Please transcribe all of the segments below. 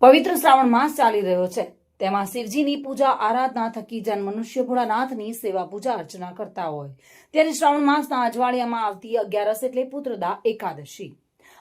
પવિત્ર શ્રાવણ માસ ચાલી રહ્યો છે. તેમાં શિવજીની પૂજા, આરાધના થકી જન મનુષ્ય ભોળાનાથની સેવા પૂજા અર્ચના કરતા હોય, ત્યારે શ્રાવણ માસના અજવાળિયામાં આવતી અગિયારસ એટલે પુત્રદા એકાદશી.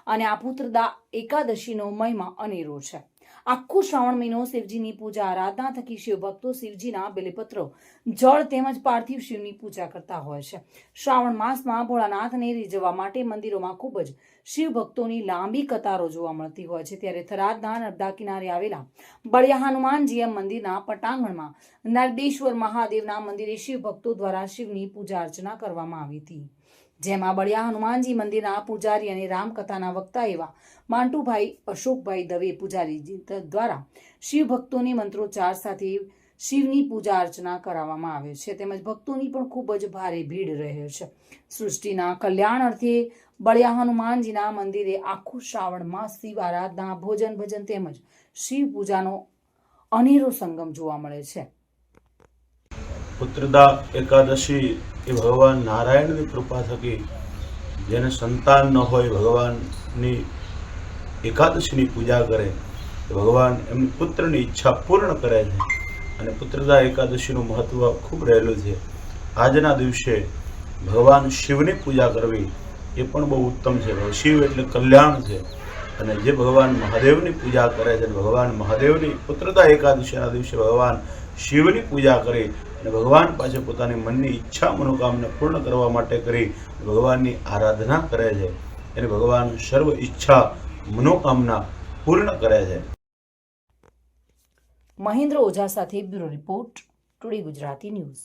અને આ પુત્રદા એકાદશીનો મહિમા અનેરો છે. આખું શ્રાવણ મહિનો શિવજીની પૂજા, આરાધના થકી શિવભક્તો શિવજીના બેલીપત્રો, જળ તેમજ પાર્થિવ શિવની પૂજા કરતા હોય છે. શ્રાવણ માસમાં ભોળાનાથને રીઝવવા માટે મંદિરોમાં ખૂબ જ શિવભક્તોની લાંબી કતારો જોવા મળતી હોય છે. ત્યારે થરાદના નર્મદા કિનારે આવેલા બળિયા હનુમાનજી મંદિરના પટાંગણમાં નર્દેશ્વર મહાદેવના મંદિરે શિવભક્તો દ્વારા શિવની પૂજા અર્ચના કરવામાં આવી હતી. જેમાં બળિયા હનુમાનજી મંદિરના પૂજારી અને રામકથાના વક્તા એવા માંટુભાઈ, અશોકભાઈ દવે પૂજારીજી દ્વારા શિવ ભક્તોની મંત્રોચ્ચાર સાથે શિવની પૂજા અર્ચના કરાવવામાં આવે છે. તેમજ ભક્તોની પણ ખૂબ જ ભારે ભીડ રહે છે. સૃષ્ટિના કલ્યાણ અર્થે બળિયા હનુમાનજીના મંદિરે આખું શ્રાવણ માસ શિવ આરાધના ભોજન ભજન તેમજ શિવ પૂજાનો અનેરો સંગમ જોવા મળે છે. પુત્રદા એકાદશી એ ભગવાન નારાયણની કૃપા થકી જેને સંતાન ન હોય ભગવાનની એકાદશીની પૂજા કરે ભગવાન એમની પુત્રની ઈચ્છા પૂર્ણ કરે છે. અને પુત્રદા એકાદશીનું મહત્વ ખૂબ રહેલું છે. આજના દિવસે ભગવાન શિવની પૂજા કરવી એ પણ બહુ ઉત્તમ છે. શિવ એટલે કલ્યાણ છે. અને જે ભગવાન મહાદેવની પૂજા કરે છે ભગવાન મહાદેવની પુત્રતા એકાદશીના દિવસે ભગવાન શિવની પૂજા કરી અને ભગવાન પાસે પોતાની મનની ઈચ્છા મનોકામના પૂર્ણ કરવા માટે કરી ભગવાનની આરાધના કરે છે અને ભગવાન સર્વ ઈચ્છા મનોકામના પૂર્ણ કરે છે. મહેન્દ્ર ઓઝા સાથે bureau report today Gujarati news.